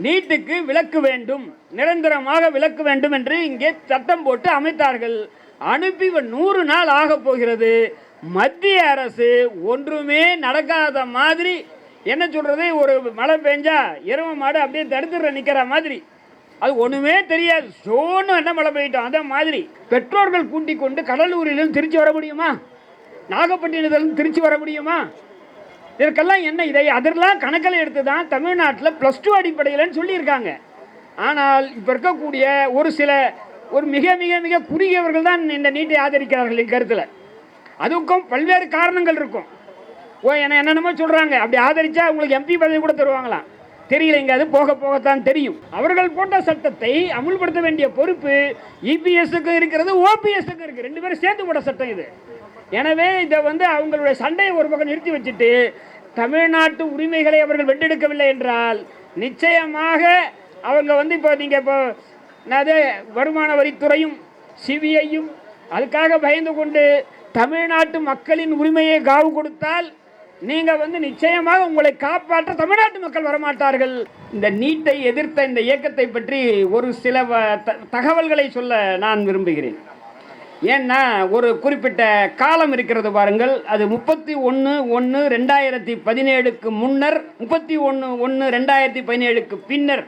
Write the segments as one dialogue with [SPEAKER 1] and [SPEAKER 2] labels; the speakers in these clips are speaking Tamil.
[SPEAKER 1] நீட்டுக்கு விலக்கு வேண்டும் நிரந்தரமாக விலக்கு வேண்டும் என்று இங்கே சட்டம் போட்டு அமைத்தார்கள். அனுப்பி நூறு நாள் ஆகப் போகிறது. மத்திய அரசு ஒன்றுமே நடக்காத மாதிரி என்ன சொல்றது ஒரு மழை பெஞ்சா எரும மாடு அப்படியே தடுத்துற நிற்கிற மாதிரி. அது ஒன்றுமே தெரியாது. சோன்னு என்ன மழை பெய்யிட்டோம் அதே மாதிரி. பெற்றோர்கள் கூட்டிக் கொண்டு கடலூரிலும் திருச்சி வர முடியுமா? நாகப்பட்டினத்திலும் திருச்சி வர முடியுமா? இதற்கெல்லாம் என்ன இதை? அதெல்லாம் கணக்கில் எடுத்து தான் தமிழ்நாட்டில் ப்ளஸ் டூ அடிப்படையில்னு சொல்லியிருக்காங்க. ஆனால் இப்போ இருக்கக்கூடிய ஒரு சில ஒரு மிக மிக மிக குறுகியவர்கள் தான் இந்த நீட்டை ஆதரிக்கிறார்கள் என் கருத்தில். அதுக்கும் பல்வேறு காரணங்கள் இருக்கும். ஓ என்ன என்னென்னமோ சொல்கிறாங்க அப்படி ஆதரித்தா உங்களுக்கு எம்பி பதவி கூட தருவாங்களாம். தெரியலைங்க அது போக போகத்தான் தெரியும். அவர்கள் போட்ட சட்டத்தை அமுல்படுத்த வேண்டிய பொறுப்பு இபிஎஸ்க்கு இருக்கிறது ஓபிஎஸ்க்கு இருக்குது ரெண்டு பேரும் சேர்த்து போட்ட சட்டம் இது. எனவே இதை வந்து அவங்களுடைய சண்டையை ஒரு பக்கம் நிறுத்தி வச்சுட்டு தமிழ்நாட்டு உரிமைகளை அவர்கள் வென்றெடுக்கவில்லை என்றால் நிச்சயமாக அவங்க வந்து இப்போ நீங்கள் இப்போ அது வருமான வரித்துறையும் சிபிஐயும் அதுக்காக பயந்து கொண்டு தமிழ்நாட்டு மக்களின் உரிமையை காவு கொடுத்தால் நீங்கள் வந்து நிச்சயமாக உங்களை காப்பாற்ற தமிழ்நாட்டு மக்கள் வரமாட்டார்கள். இந்த நீட்டை எதிர்த்த இந்த இயக்கத்தை பற்றி ஒரு சில வ- த- தகவல்களை சொல்ல நான் விரும்புகிறேன். ஏன்னா ஒரு குறிப்பிட்ட காலம் இருக்கிறது பாருங்கள். அது முப்பத்தி ஒன்று ஒன்று ரெண்டாயிரத்தி பதினேழுக்கு முன்னர் முப்பத்தி ஒன்று ஒன்று ரெண்டாயிரத்தி பதினேழுக்கு பின்னர்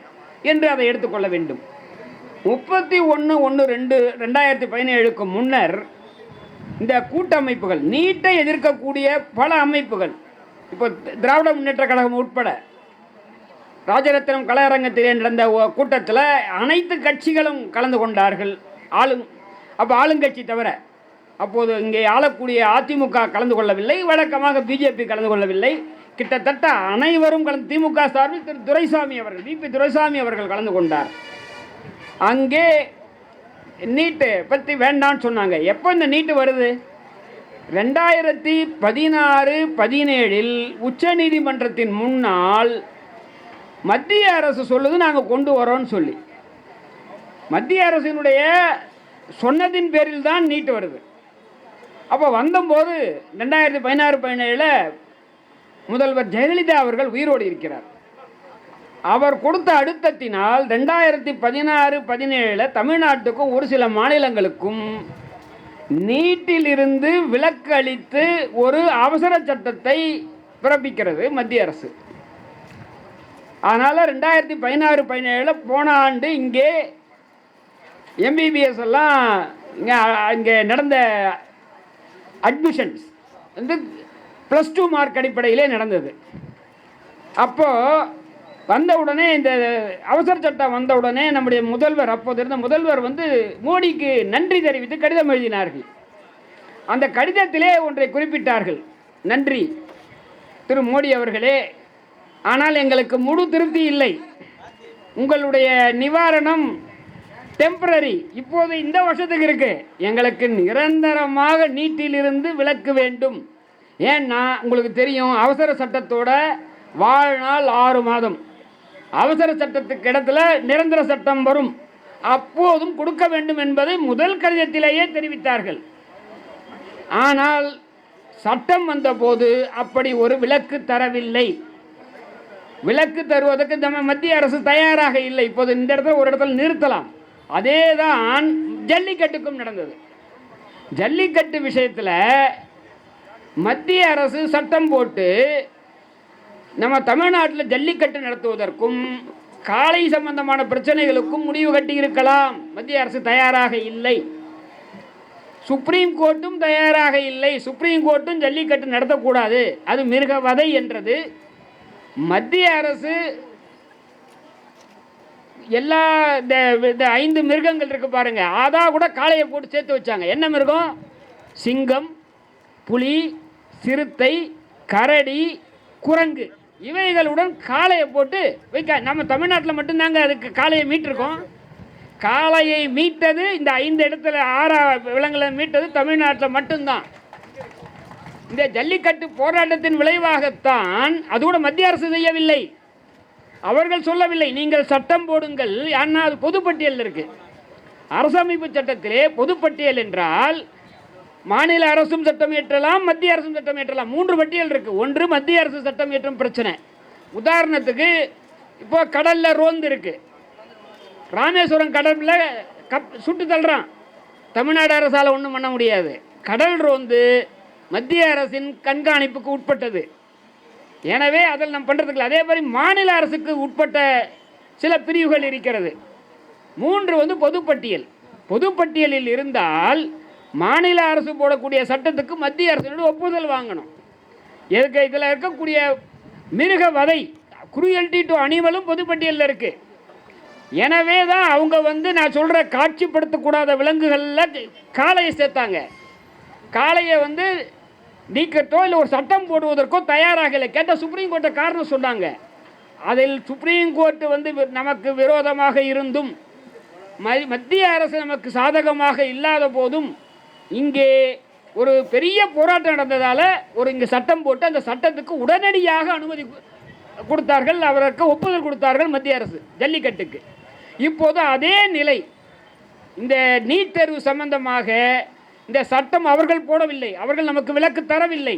[SPEAKER 1] என்று அதை எடுத்துக்கொள்ள வேண்டும். முப்பத்தி ஒன்று ஒன்று ரெண்டு ரெண்டாயிரத்தி பதினேழுக்கு முன்னர் இந்த கூட்டமைப்புகள் நீட்டை எதிர்க்கக்கூடிய பல அமைப்புகள் இப்போ திராவிட முன்னேற்ற கழகம் உட்பட ராஜரத்னம் கலையரங்கத்திலே நடந்த கூட்டத்தில் அனைத்து கட்சிகளும் கலந்து கொண்டார்கள். ஆளும் அப்போ ஆளுங்கட்சி தவிர அப்போது இங்கே ஆளக்கூடிய அதிமுக கலந்து கொள்ளவில்லை வழக்கமாக பிஜேபி கலந்து கொள்ளவில்லை. கிட்டத்தட்ட அனைவரும் கலந்து திமுக சார்பில் திரு துரைசாமி அவர்கள் பிபி துரைசாமி அவர்கள் கலந்து கொண்டார். அங்கே நீட்டு பற்றி வேண்டாம்னு சொன்னாங்க. எப்போ இந்த நீட்டு வருது? ரெண்டாயிரத்தி பதினாறு பதினேழில் உச்சநீதிமன்றத்தின் முன்னால் மத்திய அரசு சொல்லுது நாங்கள் கொண்டு வரோன்னு சொல்லி. மத்திய அரசினுடைய சொன்னதின் பேரில் தான் நீட்டு வருது. அப்போ வந்தபோது ரெண்டாயிரத்தி பதினாறு பதினேழில் முதல்வர் ஜெயலலிதா அவர்கள் உயிரோடு இருக்கிறார். அவர் கொடுத்த அழுத்தத்தினால் ரெண்டாயிரத்தி பதினாறு பதினேழில் தமிழ்நாட்டுக்கும் ஒரு சில மாநிலங்களுக்கும் நீட்டிலிருந்து விலக்கு அளித்து ஒரு அவசர சட்டத்தை பிறப்பிக்கிறது மத்திய அரசு. அதனால் ரெண்டாயிரத்தி பதினாறு பதினேழில் போன ஆண்டு இங்கே எம்பிபிஎஸ் எல்லாம் இங்கே இங்கே நடந்த அட்மிஷன்ஸ் வந்து ப்ளஸ் டூ மார்க் அடிப்படையிலே நடந்தது. அப்போது வந்த உடனே இந்த அவசர சட்டம் வந்த உடனே நம்முடைய முதல்வர் அப்போது இருந்த முதல்வர் வந்து மோடிக்கு நன்றி தெரிவித்து கடிதம் எழுதினார்கள். அந்த கடிதத்திலே ஒன்றை குறிப்பிட்டார்கள். நன்றி திரு மோடி அவர்களே. ஆனால் எங்களுக்கு முழு திருப்தி இல்லை. உங்களுடைய நிவாரணம் டெம்பரரி இப்போது இந்த வருஷத்துக்கு இருக்கு. எங்களுக்கு நிரந்தரமாக நீட்டிலிருந்து விலக்கு வேண்டும். ஏன்னா உங்களுக்கு தெரியும் அவசர சட்டத்தோட வாழ்நாள் ஆறு மாதம். அவசர சட்டத்துக்கு இடத்துல நிரந்தர சட்டம் வரும். அப்போதும் கொடுக்க வேண்டும் என்பதை முதல் கடிதத்திலேயே தெரிவித்தார்கள். ஆனால் சட்டம் வந்தபோது அப்படி ஒரு விலக்கு தரவில்லை. விலக்கு தருவதற்கு நம்ம மத்திய அரசு தயாராக இல்லை. இப்போது இந்த இடத்துல ஒரு இடத்துல நிறுத்தலாம். அதே தான் ஜல்லிக்கட்டுக்கும் நடந்தது. ஜல்லிக்கட்டு விஷயத்தில் மத்திய அரசு சட்டம் போட்டு நம்ம தமிழ்நாட்டில் ஜல்லிக்கட்டு நடத்துவதற்கும் காலை சம்பந்தமான பிரச்சனைகளுக்கும் முடிவு கட்டி இருக்கலாம் மத்திய அரசு தயாராக இல்லை. சுப்ரீம் கோர்ட்டும் தயாராக இல்லை. சுப்ரீம் கோர்ட்டும் ஜல்லிக்கட்டு நடத்தக்கூடாது. அது மிருகவதை என்றது. மத்திய அரசு எல்லா இந்த இந்த ஐந்து மிருகங்கள் இருக்குது பாருங்கள் ஆதா கூட காளையை போட்டு சேர்த்து வச்சாங்க. என்ன மிருகம்? சிங்கம் புலி சிறுத்தை கரடி குரங்கு. இவைகளுடன் காளையை போட்டு வைக்க நம்ம தமிழ்நாட்டில் மட்டும்தாங்க அதுக்கு காளையை மீட்டிருக்கோம். காளையை மீட்டது இந்த ஐந்து இடத்துல ஆறா விலங்குகளை மீட்டது தமிழ்நாட்டில் மட்டும்தான். இந்த ஜல்லிக்கட்டு போராட்டத்தின் விளைவாகத்தான் அது கூட மத்திய அரசு செய்யவில்லை. அவர்கள் சொல்லவில்லை. நீங்கள் சட்டம் போடுங்கள். ஆனால் அது பொதுப்பட்டியல் இருக்குது அரசமைப்பு சட்டத்திலே பொதுப்பட்டியல் என்றால் மாநில அரசும் சட்டம் இயற்றலாம் மத்திய அரசும் சட்டம் இயற்றலாம் மூன்று பட்டியல் இருக்குது ஒன்று மத்திய அரசு சட்டம் இயற்றும் பிரச்சனை. உதாரணத்துக்கு இப்போ கடலில் ரோந்து இருக்குது ராமேஸ்வரம் கடலில் கப் சுட்டு தள்ளுறான். தமிழ்நாடு அரசால் ஒன்றும் பண்ண முடியாது. கடல் ரோந்து மத்திய அரசின் கண்காணிப்புக்கு உட்பட்டது. எனவே அதில் நம்ம பண்ணுறதுக்கு அதே மாதிரி மாநில அரசுக்கு உட்பட்ட சில பிரிவுகள் இருக்கிறது. மூன்று வந்து பொதுப்பட்டியல். பொதுப்பட்டியலில் இருந்தால் மாநில அரசு போடக்கூடிய சட்டத்துக்கு மத்திய அரசினுடைய ஒப்புதல் வாங்கணும். எதுக்கு? இதில் இருக்கக்கூடிய மிருக வதை குருயல்டி டு அனிமலும் பொதுப்பட்டியலில் இருக்குது எனவே தான் அவங்க வந்து நான் சொல்கிற காட்சிப்படுத்தக்கூடாத விலங்குகளில் காளையை சேர்த்தாங்க. காளையை வந்து நீக்கத்தோ இல்லை ஒரு சட்டம் போடுவதற்கோ தயாராகலை கேட்டால் சுப்ரீம் கோர்ட்டை காரணம் சொன்னாங்க. அதில் சுப்ரீம் கோர்ட்டு வந்து வி- நமக்கு விரோதமாக இருந்தும் மத்திய அரசு நமக்கு சாதகமாக இல்லாத போதும் இங்கே ஒரு பெரிய போராட்டம் நடந்ததால் ஒரு இங்கே சட்டம் போட்டு அந்த சட்டத்துக்கு உடனடியாக அனுமதி கொடுத்தார்கள். அவருக்கு ஒப்புதல் கொடுத்தார்கள் மத்திய அரசு ஜல்லிக்கட்டுக்கு. இப்போது அதே நிலை. இந்த நீட் தேர்வு சம்பந்தமாக இந்த சட்டம் அவர்கள் போடவில்லை. அவர்கள் நமக்கு விலக்கு தரவில்லை.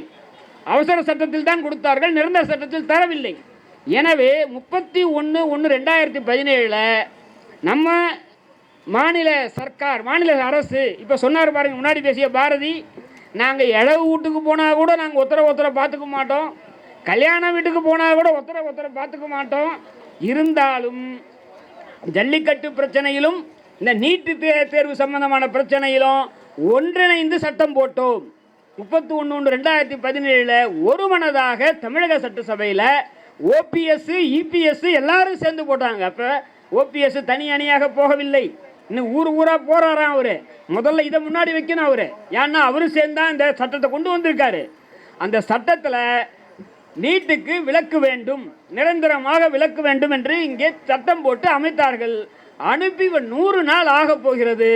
[SPEAKER 1] அவசர சட்டத்தில் தான் கொடுத்தார்கள் நிரந்தர சட்டத்தில் தரவில்லை. எனவே முப்பத்தி ஒன்று ஒன்று ரெண்டாயிரத்தி பதினேழில் நம்ம மாநில சர்க்கார் மாநில அரசு இப்போ சொன்னார் பாருங்க முன்னாடி பேசிய பாரதி நாங்கள் இழவு வீட்டுக்கு போனால் கூட நாங்கள் ஒத்தர ஒத்தர பார்த்துக்க மாட்டோம். கல்யாண வீட்டுக்கு போனால் கூட ஒத்தர ஒத்தர பார்த்துக்க மாட்டோம். இருந்தாலும் ஜல்லிக்கட்டு பிரச்சனையிலும் இந்த நீட்டு தே தேர்வு சம்பந்தமான பிரச்சனையிலும் ஒன்றிணைந்து சட்டம் போட்டோம். முப்பத்தி ஒன்று ஒன்று ரெண்டாயிரத்தி பதினேழில் ஒரு மனதாக தமிழக சட்டசபையில் ஓபிஎஸ் இபிஎஸ் எல்லாரும் சேர்ந்து போட்டாங்க. அப்போ ஓபிஎஸ் தனி அணியாக போகவில்லை. இன்னும் ஊர் ஊராக போகிறாராம் அவர். முதல்ல இதை முன்னாடி வைக்கணும் அவர். ஏன்னா அவரும் சேர்ந்து தான் இந்த சட்டத்தை கொண்டு வந்திருக்காரு. அந்த சட்டத்தில் நீட்டுக்கு விலக்கு வேண்டும் நிரந்தரமாக விலக்கு வேண்டும் என்று இங்கே சட்டம் போட்டு அமைத்தார்கள். அனுப்பி நூறு நாள் ஆக போகிறது.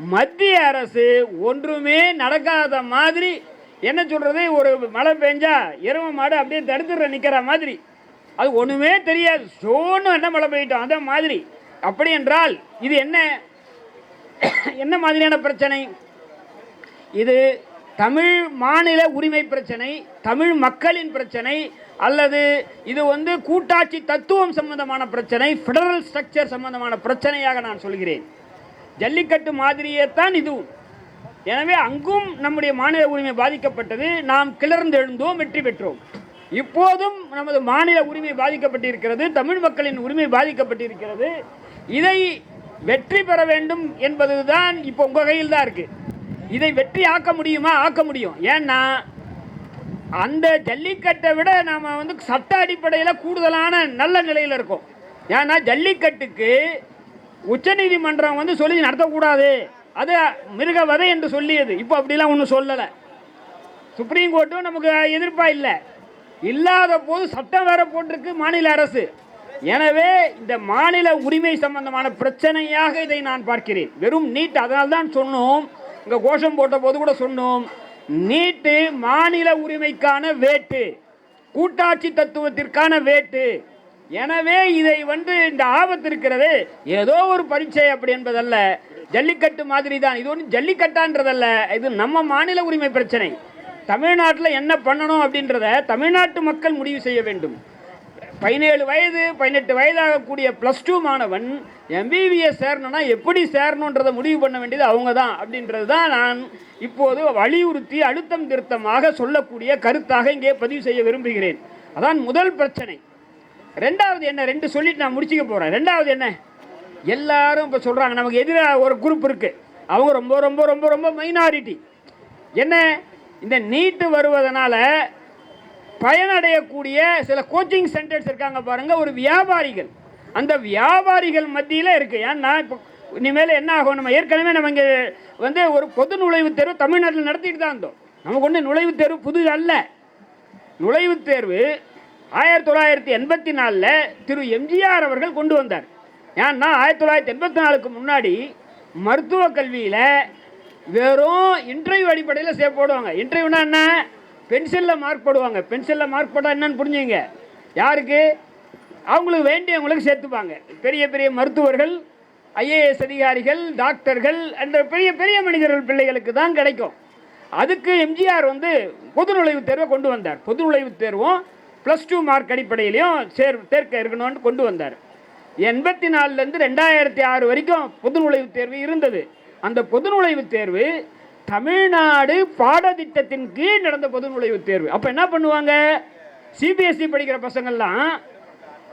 [SPEAKER 1] மத்திய அரசு ஒன்றுமே நடக்காத மாதிரி என்ன சொல்கிறது ஒரு மழை பெஞ்சா இரவு மாடு அப்படியே தடுத்துடுற நிற்கிற மாதிரி. அது ஒன்றுமே தெரியாது. சோன்னு என்ன மழை பெய்யிட்டோம்? அந்த மாதிரி. அப்படி என்றால் இது என்ன? என்ன மாதிரியான பிரச்சனை? இது தமிழ் மாநில உரிமை பிரச்சனை தமிழ் மக்களின் பிரச்சனை அல்லது இது வந்து கூட்டாட்சி தத்துவம் சம்பந்தமான பிரச்சனை ஃபெடரல் ஸ்ட்ரக்சர் சம்பந்தமான பிரச்சனையாக நான் சொல்கிறேன். ஜல்லிக்கட்டு மாதிரியே தான் இதுவும் எனவே அங்கும் நம்முடைய மாநில உரிமை பாதிக்கப்பட்டது. நாம் கிளர்ந்து எழுந்தோம் வெற்றி பெற்றோம். இப்போதும் நமது மாநில உரிமை பாதிக்கப்பட்டிருக்கிறது. தமிழ் மக்களின் உரிமை பாதிக்கப்பட்டிருக்கிறது. இதை வெற்றி பெற வேண்டும் என்பதுதான் இப்போ உங்கள் கையில் தான் இருக்குது இதை வெற்றி ஆக்க முடியுமா? ஆக்க முடியும். ஏன்னா அந்த ஜல்லிக்கட்டை விட நாம் வந்து சட்ட அடிப்படையில் கூடுதலான நல்ல நிலையில் இருக்கோம். ஏன்னா ஜல்லிக்கட்டுக்கு உச்சநீதிமன்றம் வந்து சொல்லி நடத்தக்கூடாது. அது மிருகவதை என்று சொல்லியது. இப்போ அப்படிலாம் ஒன்றும் சொல்லலை. சுப்ரீம் கோர்ட்டும் நமக்கு எதிர்ப்பாக இல்லை. இல்லாத போது சட்டம் வேற போட்டிருக்கு மாநில அரசு. எனவே இந்த மாநில உரிமை சம்பந்தமான பிரச்சனையாக இதை நான் பார்க்கிறேன். வெறும் நீட் அதனால் தான் சொன்னோம். இங்கே கோஷம் போட்ட போது கூட சொன்னோம். நீட்டு மாநில உரிமைக்கான வேட்டு. கூட்டாட்சி தத்துவத்திற்கான வேட்டு. எனவே இதை வந்து இந்த ஆபத்து இருக்கிறது. ஏதோ ஒரு பரீட்சை அப்படி என்பதல்ல. ஜல்லிக்கட்டு மாதிரி தான் இது ஒன்றும் ஜல்லிக்கட்டான்றதல்ல. இது நம்ம மாநில உரிமை பிரச்சனை. தமிழ்நாட்டில் என்ன பண்ணணும் அப்படின்றத தமிழ்நாட்டு மக்கள் முடிவு செய்ய வேண்டும். பதினேழு வயது பதினெட்டு வயதாகக்கூடிய ப்ளஸ் டூ மாணவன் எம்பிபிஎஸ் சேரணும்னா எப்படி சேரணுன்றதை முடிவு பண்ண வேண்டியது அவங்க தான் அப்படின்றது தான் நான் இப்போது வலியுறுத்தி அழுத்தம் திருத்தமாக சொல்லக்கூடிய கருத்தாக இங்கே பதிவு செய்ய விரும்புகிறேன். அதான் முதல் பிரச்சனை. ரெண்டாவது என்ன? ரெண்டு சொல்லிட்டு நான் முடிச்சுக்க போகிறேன் ரெண்டாவது என்ன? எல்லாரும் இப்போ சொல்கிறாங்க நமக்கு எதிராக ஒரு குரூப் இருக்குது அவங்க ரொம்ப ரொம்ப ரொம்ப ரொம்ப மைனாரிட்டி என்ன? இந்த நீட்டு வருவதனால் பயனடையக்கூடிய சில கோச்சிங் சென்டர்ஸ் இருக்காங்க பாருங்கள் ஒரு வியாபாரிகள். அந்த வியாபாரிகள் மத்தியில் இருக்குது ஏன்னா இப்போ இனிமேல் என்ன ஆகும்? நம்ம ஏற்கனவே நம்ம இங்கே வந்து ஒரு பொது நுழைவுத் தேர்வு தமிழ்நாட்டில் நடத்திட்டு தான் இருந்தோம். நமக்கு ஒன்று நுழைவுத் தேர்வு புது அல்ல நுழைவுத் தேர்வு ஆயிரத்தி தொள்ளாயிரத்தி எண்பத்தி நாலில் திரு எம்ஜிஆர் அவர்கள் கொண்டு வந்தார். ஏன்னா ஆயிரத்தி தொள்ளாயிரத்தி எண்பத்தி நாலுக்கு முன்னாடி மருத்துவ கல்வியில் வெறும் இன்டர்வியூ அடிப்படையில் சே போடுவாங்க. இன்டர்வியூனா என்ன? பென்சிலில் மார்க் போடுவாங்க. பென்சிலில் மார்க் போட்டால் என்னன்னு புரிஞ்சுங்க. யாருக்கு? அவங்களுக்கு வேண்டியவங்களுக்கு சேர்த்துப்பாங்க. பெரிய பெரிய மருத்துவர்கள் ஐஏஎஸ் அதிகாரிகள் டாக்டர்கள் என்ற பெரிய பெரிய மனிதர்கள் பிள்ளைகளுக்கு தான் கிடைக்கும். அதுக்கு எம்ஜிஆர் வந்து பொது நுழைவுத் தேர்வை கொண்டு வந்தார். பொது நுழைவுத் தேர்வும் ப்ளஸ் டூ மார்க் அடிப்படையிலையும் சேர் தேர்க்க இருக்கணும்னு கொண்டு வந்தார். எண்பத்தி நாலுலேருந்து ரெண்டாயிரத்தி ஆறு வரைக்கும் பொது நுழைவுத் தேர்வு இருந்தது. அந்த பொது நுழைவுத் தேர்வு தமிழ்நாடு பாடத்திட்டத்தின் கீழ் நடந்த பொது நுழைவுத் தேர்வு. அப்போ என்ன பண்ணுவாங்க? சிபிஎஸ்சி படிக்கிற பசங்கள்லாம்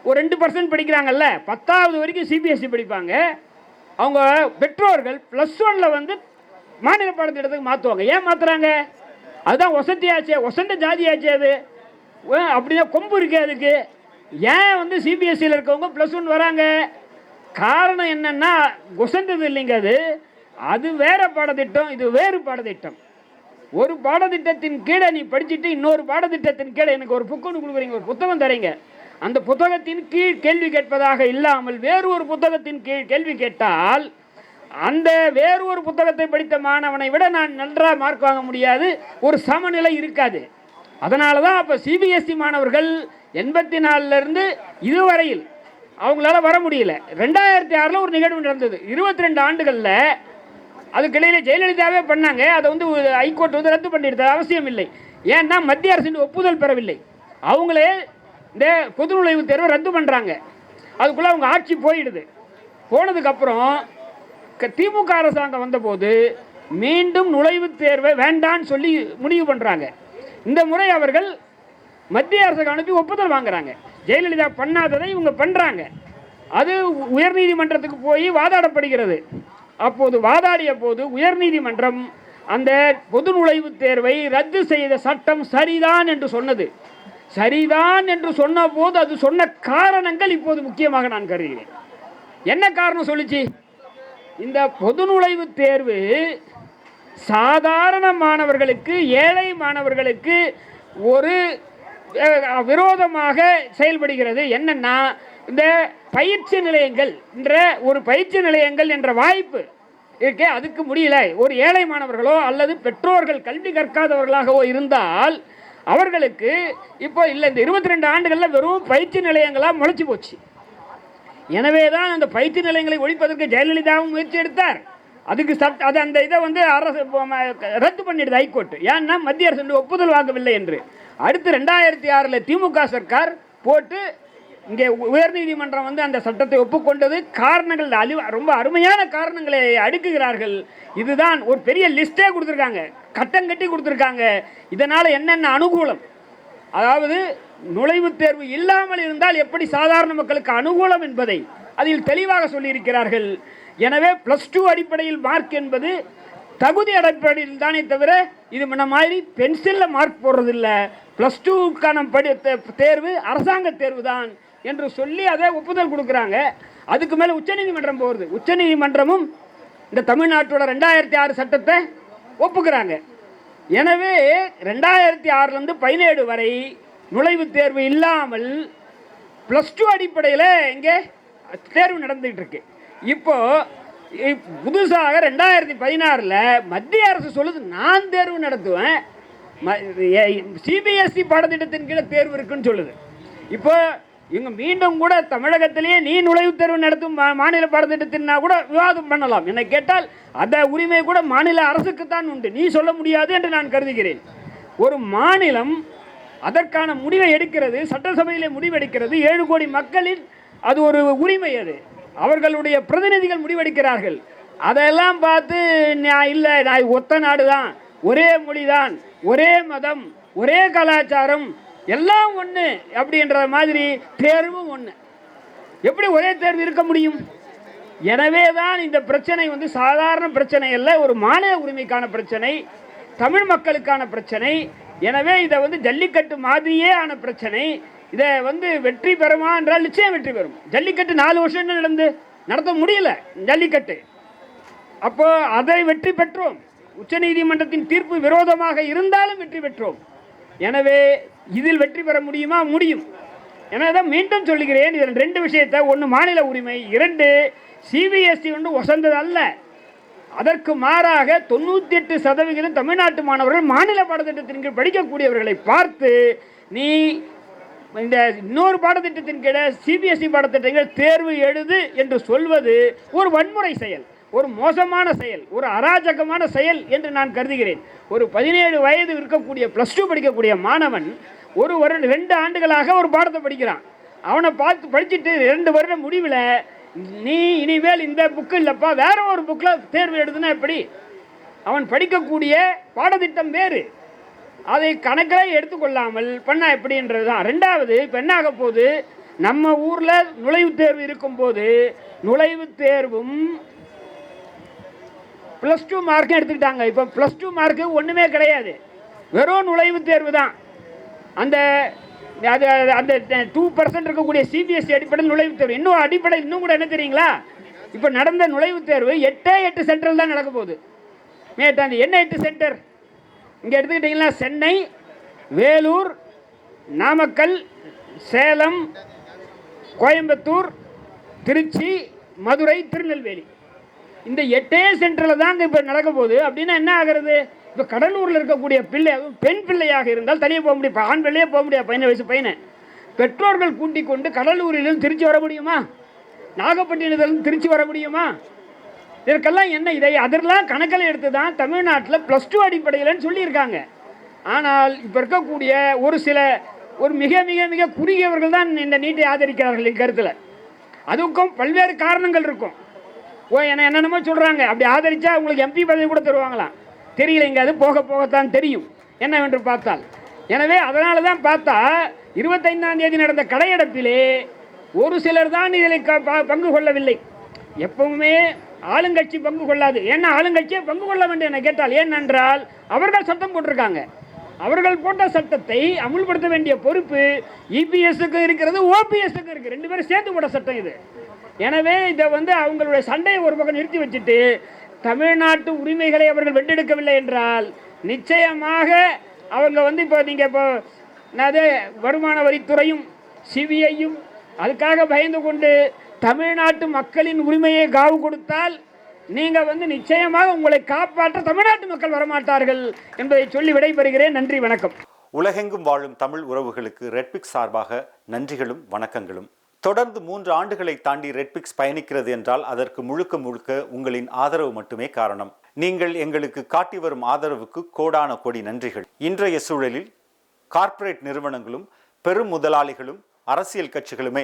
[SPEAKER 1] ஒரு ரெண்டு பர்சன்ட் படிக்கிறாங்கல்ல பத்தாவது வரைக்கும் சிபிஎஸ்சி படிப்பாங்க. அவங்க பெற்றோர்கள் ப்ளஸ் ஒனில் வந்து மாநில பாடத்திட்டத்துக்கு மாற்றுவாங்க ஏன் மாற்றுறாங்க அதுதான் வசதியாச்சே வசந்த ஜாதியாச்சே அது. ஏன் அப்படிதான் கொம்பு இருக்கு அதுக்கு. ஏன் வந்து சிபிஎஸ்சியில் இருக்கவங்க ப்ளஸ் ஒன் வராங்க? காரணம் என்னன்னா குசந்தது இல்லைங்க அது. அது வேறு பாடத்திட்டம் இது வேறு பாடத்திட்டம். ஒரு பாடத்திட்டத்தின் கீழே நீ படிச்சுட்டு இன்னொரு பாடத்திட்டத்தின் கீழே எனக்கு ஒரு புக்கு ஒன்று கொடுக்குறீங்க ஒரு புத்தகம் தரீங்க. அந்த புத்தகத்தின் கீழ் கேள்வி கேட்பதாக இல்லாமல் வேறு ஒரு புத்தகத்தின் கீழ் கேள்வி கேட்டால் அந்த வேறு ஒரு புத்தகத்தை படித்த மாணவனை விட நான் நன்றாக மார்க் வாங்க முடியாது. ஒரு சமநிலை இருக்காது. அதனால தான் அப்போ சிபிஎஸ்சி மாணவர்கள் எண்பத்தி நாலுலேருந்து இதுவரையில் அவங்களால வர முடியல. ரெண்டாயிரத்தி ஆறில் ஒரு நிகழ்வு நடந்தது. இருபத்தி ரெண்டு ஆண்டுகளில் அதுக்கிடையில் ஜெயலலிதாவே பண்ணாங்க. அதை வந்து ஹைகோர்ட் வந்து ரத்து பண்ணிடுறது அவசியம் இல்லை. ஏன்னா மத்திய அரசின் ஒப்புதல் பெறவில்லை. அவங்களே இந்த பொது நுழைவுத் தேர்வை ரத்து பண்ணுறாங்க அதுக்குள்ளே அவங்க ஆட்சி போயிடுது. போனதுக்கப்புறம் க- திமுக அரசாங்கம் வந்தபோது மீண்டும் நுழைவுத் தேர்வை வேண்டான்னு சொல்லி முடிவு பண்ணுறாங்க இந்த முறை அவர்கள் மத்திய அரசுக்கு அனுப்பி ஒப்புதல் வாங்குறாங்க. ஜெயலலிதா பண்ணாததை இவங்க பண்ணுறாங்க அது உயர்நீதிமன்றத்துக்கு போய் வாதாடப்படுகிறது. அப்போது வாதாடிய போது உயர்நீதிமன்றம் அந்த பொது நுழைவுத் தேர்வை ரத்து செய்த சட்டம் சரிதான் என்று சொன்னது. சரிதான் என்று சொன்ன போது அது சொன்ன காரணங்கள் இப்போது முக்கியமாக நான் கருதுகிறேன். என்ன காரணம் சொல்லுச்சு? இந்த பொது நுழைவுத் தேர்வு சாதாரண மாணவர்களுக்கு ஏழை மாணவர்களுக்கு ஒரு விரோதமாக செயல்படுகிறது. என்னென்னா இந்த பயிற்சி நிலையங்கள் என்ற ஒரு பயிற்சி நிலையங்கள் என்ற வாய்ப்பு இருக்கே அதுக்கு முடியல. ஒரு ஏழை மாணவர்களோ அல்லது பெற்றோர்கள் கல்வி கற்காதவர்களாகவோ இருந்தால் அவர்களுக்கு இப்போ இல்லை இந்த இருபத்தி ரெண்டு ஆண்டுகளில் வெறும் பயிற்சி நிலையங்களாக முளைச்சி போச்சு. எனவே தான் அந்த பயிற்சி நிலையங்களை ஒழிப்பதற்கு ஜெயலலிதாவும் முயற்சி எடுத்தார். அதுக்கு சட் அது அந்த இதை வந்து அரசு ரத்து பண்ணிடுது ஹைகோர்ட் ஏன்னா மத்திய அரசு ஒப்புதல் வாங்கவில்லை என்று. அடுத்து ரெண்டாயிரத்தி ஆறில் திமுக சர்க்கார் போட்டு இங்கே உயர்நீதிமன்றம் வந்து அந்த சட்டத்தை ஒப்புக்கொண்டது. காரணங்கள் அழி ரொம்ப அருமையான காரணங்களை அடுக்குகிறார்கள். இதுதான் ஒரு பெரிய லிஸ்ட்டே கொடுத்துருக்காங்க. கட்டம் கட்டி கொடுத்துருக்காங்க. இதனால் என்னென்ன அனுகூலம்? அதாவது நுழைவுத் தேர்வு இல்லாமல் இருந்தால் எப்படி சாதாரண மக்களுக்கு அனுகூலம் என்பதை அதில் தெளிவாக சொல்லியிருக்கிறார்கள். எனவே ப்ளஸ் டூ அடிப்படையில் மார்க் என்பது தகுதி அடிப்படையில் தானே தவிர இது முன்ன மாதிரி பென்சிலில் மார்க் போடுறதில்ல. ப்ளஸ் டூக்கான படி தே- தேர்வு அரசாங்க தேர்வு தான் என்று சொல்லி அதை ஒப்புதல் கொடுக்குறாங்க. அதுக்கு மேலே உச்சநீதிமன்றம் போகிறது உச்சநீதிமன்றமும் இந்த தமிழ்நாட்டோட ரெண்டாயிரத்தி ஆறு சட்டத்தை ஒப்புக்கிறாங்க. எனவே ரெண்டாயிரத்தி ஆறுலேருந்து பதினேழு வரை நுழைவுத் தேர்வு இல்லாமல் ப்ளஸ் டூ அடிப்படையில் இங்கே தேர்வு நடந்துகிட்டு இருக்கு இப்போ இப்- புதுசாக ரெண்டாயிரத்தி பதினாறில் மத்திய அரசு சொல்லுது நான் தேர்வு நடத்துவேன். சிபிஎஸ்சி பாடத்திட்டத்தின் கீழே தேர்வு இருக்குன்னு சொல்லுது. இப்போ இவங்க மீண்டும் கூட தமிழகத்திலேயே நீ நுழைவுத் தேர்வு நடத்தும் மாநில பாடத்திட்டத்தின்னா கூட விவாதம் பண்ணலாம். என்னை கேட்டால் அந்த உரிமை கூட மாநில அரசுக்குத்தான் உண்டு. நீ சொல்ல முடியாது என்று நான் கருதுகிறேன். ஒரு மாநிலம் அதற்கான முடிவை எடுக்கிறது சட்டசபையிலே முடிவெடுக்கிறது ஏழு கோடி மக்களின் அது ஒரு உரிமை அது. அவர்களுடைய பிரதிநிதிகள் முடிவெடுக்கிறார்கள். அதெல்லாம் பார்த்து நான் இல்லை நான் ஒத்த நாடு தான் ஒரே மொழி தான் ஒரே மதம். ஒரே கலாச்சாரம். எல்லாம் ஒன்று அப்படின்ற மாதிரி தேர்வும் ஒன்று எப்படி ஒரே தேர்வு இருக்க முடியும்? எனவே தான் இந்த பிரச்சனை வந்து சாதாரண பிரச்சனை அல்ல ஒரு மாநில உரிமைக்கான பிரச்சனை தமிழ் மக்களுக்கான பிரச்சனை. எனவே இதை வந்து ஜல்லிக்கட்டு மாதிரியே ஆன பிரச்சனை. இதை வந்து வெற்றி பெறுமா என்றால் நிச்சயம் வெற்றி பெறும். ஜல்லிக்கட்டு நாலு வருஷம் நடந்து? நடத்த முடியல ஜல்லிக்கட்டு. அப்போ அதை வெற்றி பெற்றோம். உச்சநீதிமன்றத்தின் தீர்ப்பு விரோதமாக இருந்தாலும் வெற்றி பெற்றோம். எனவே இதில் வெற்றி பெற முடியுமா? முடியும். எனவே மீண்டும் சொல்லுகிறேன் இதில் ரெண்டு விஷயத்தை. ஒன்று மாநில உரிமை இரண்டு சிபிஎஸ்சி ஒன்று ஒசந்தது அல்ல. அதற்கு மாறாக தொண்ணூற்றி எட்டு சதவிகிதம் தமிழ்நாட்டு மாணவர்கள் மாநில பாடத்திட்டத்தின் கீழ் படிக்கக்கூடியவர்களை பார்த்து நீ இந்த இன்னொரு பாடத்திட்டத்தின் கீழே சிபிஎஸ்சி பாடத்திட்டங்கள் தேர்வு எழுது என்று சொல்வது ஒரு வன்முறை செயல் ஒரு மோசமான செயல் ஒரு அராஜகமான செயல் என்று நான் கருதுகிறேன். ஒரு பதினேழு வயது இருக்கக்கூடிய ப்ளஸ் டூ படிக்கக்கூடிய மாணவன் ஒரு வருடம் ரெண்டு ஆண்டுகளாக ஒரு பாடத்தை படிக்கிறான். அவனை பார்த்து படிச்சுட்டு ரெண்டு வருடம் முடிவில் நீ இனிமேல் இந்த புக்கு இல்லைப்பா வேற ஒரு புக்கில் தேர்வு எழுதுனா எப்படி? அவன் படிக்கக்கூடிய பாடத்திட்டம் வேறு. அதை கணக்கில் எடுத்துக்கொள்ளாமல் பண்ணா எப்படின்றது தான் ரெண்டாவது இப்போ என்ன போகுது நம்ம ஊரில் நுழைவுத் தேர்வு இருக்கும்போது நுழைவுத் தேர்வும் ப்ளஸ் டூ மார்க்கும் எடுத்துக்கிட்டாங்க. இப்போ ப்ளஸ் டூ மார்க்கு ஒன்றுமே கிடையாது. வெறும் நுழைவுத் தேர்வு தான் அந்த அது அந்த டூ பர்சன்ட் இருக்கக்கூடிய சிபிஎஸ்சி அடிப்படையில் நுழைவுத் தேர்வு. இன்னும் அடிப்படை இன்னும் கூட என்ன தெரியுங்களா? இப்போ நடந்த நுழைவுத் தேர்வு எட்டே எட்டு சென்டரில் தான் நடக்க போகுது. மே என்ன எட்டு சென்டர் இங்கே எடுத்துக்கிட்டிங்கன்னா சென்னை வேலூர் நாமக்கல் சேலம் கோயம்புத்தூர் திருச்சி மதுரை திருநெல்வேலி. இந்த எட்டே சென்டரில் தாங்க இப்போ நடக்க போகுது. அப்படின்னா என்ன ஆகிறது? இப்போ கடலூரில் இருக்கக்கூடிய பிள்ளை அதுவும் பெண் பிள்ளையாக இருந்தால் தனியாக போக முடியும். ஆண் பிள்ளையே போக முடியாது பையனை வயசு பையனை. பெற்றோர்கள் கூட்டிக் கொண்டு கடலூரிலிருந்து திருச்சி வர முடியுமா? நாகப்பட்டினத்திலிருந்து திருச்சி வர முடியுமா? இதற்கெல்லாம் என்ன இதை? அதெல்லாம் கணக்கில் எடுத்து தான் தமிழ்நாட்டில் ப்ளஸ் டூ அடிப்படையில்னு சொல்லியிருக்காங்க. ஆனால் இப்போ இருக்கக்கூடிய ஒரு சில ஒரு மிக மிக மிக குறுகியவர்கள் தான் இந்த நீட்டை ஆதரிக்கிறார்கள் என் கருத்தில் அதுக்கும் பல்வேறு காரணங்கள் இருக்கும். ஓ என்ன என்னென்னமோ சொல்கிறாங்க அப்படி ஆதரித்தா உங்களுக்கு எம்பி பதவி கூட தருவாங்களாம். தெரியலைங்க அது போக போகத்தான் தெரியும். என்னவென்று பார்த்தால். எனவே அதனால தான் பார்த்தா இருபத்தைந்தாம் தேதி நடந்த கடையெடுப்பிலே ஒரு சிலர் தான் இதில் க- ப- பங்கு கொள்ளவில்லை. எப்பவுமே ஆளுங்கட்சி பங்கு கொள்ளாது. ஏன்னா ஆளுங்கட்சியை பங்கு கொள்ள வேண்டும் என கேட்டால் ஏனென்றால் அவர்கள் சட்டம் போட்டிருக்காங்க. அவர்கள் போட்ட சட்டத்தை அமுல்படுத்த வேண்டிய பொறுப்பு இபிஎஸ்க்கு இருக்கிறது ஓபிஎஸ்க்கு இருக்குது ரெண்டு பேரும் சேர்ந்து போட சட்டம் இது. எனவே இதை வந்து அவங்களுடைய சண்டையை ஒரு பக்கம் நிறுத்தி வச்சுட்டு தமிழ்நாட்டு உரிமைகளை அவர்கள் வென்றெடுக்கவில்லை என்றால் நிச்சயமாக அவங்க வந்து இப்போ நீங்கள் இப்போ அது வருமான வரித்துறையும் சிபிஐயும் அதுக்காக பயந்து கொண்டு தமிழ்நாட்டு மக்களின் உரிமையை காவு கொடுத்தால் நீங்கள் வந்து நிச்சயமாக உங்களை காப்பாற்ற தமிழ்நாட்டு மக்கள் வரமாட்டார்கள் என்பதை சொல்லி விடைபெறுகிறேன். நன்றி வணக்கம்.
[SPEAKER 2] உலகெங்கும் வாழும் தமிழ் உறவுகளுக்கு ரெட்பிக்ஸ் சார்பாக நன்றிகளும் வணக்கங்களும். தொடர்ந்து மூன்று ஆண்டுகளை தாண்டி ரெட்பிக்ஸ் பயணிக்கிறது என்றால் அதற்கு முழுக்க முழுக்க உங்களின் ஆதரவு மட்டுமே காரணம். நீங்கள் எங்களுக்கு காட்டி வரும் ஆதரவுக்கு கோடான கோடி நன்றிகள். இன்றைய சூழலில் கார்ப்பரேட் நிறுவனங்களும் பெரும் முதலாளிகளும் அரசியல் கட்சிகளுமே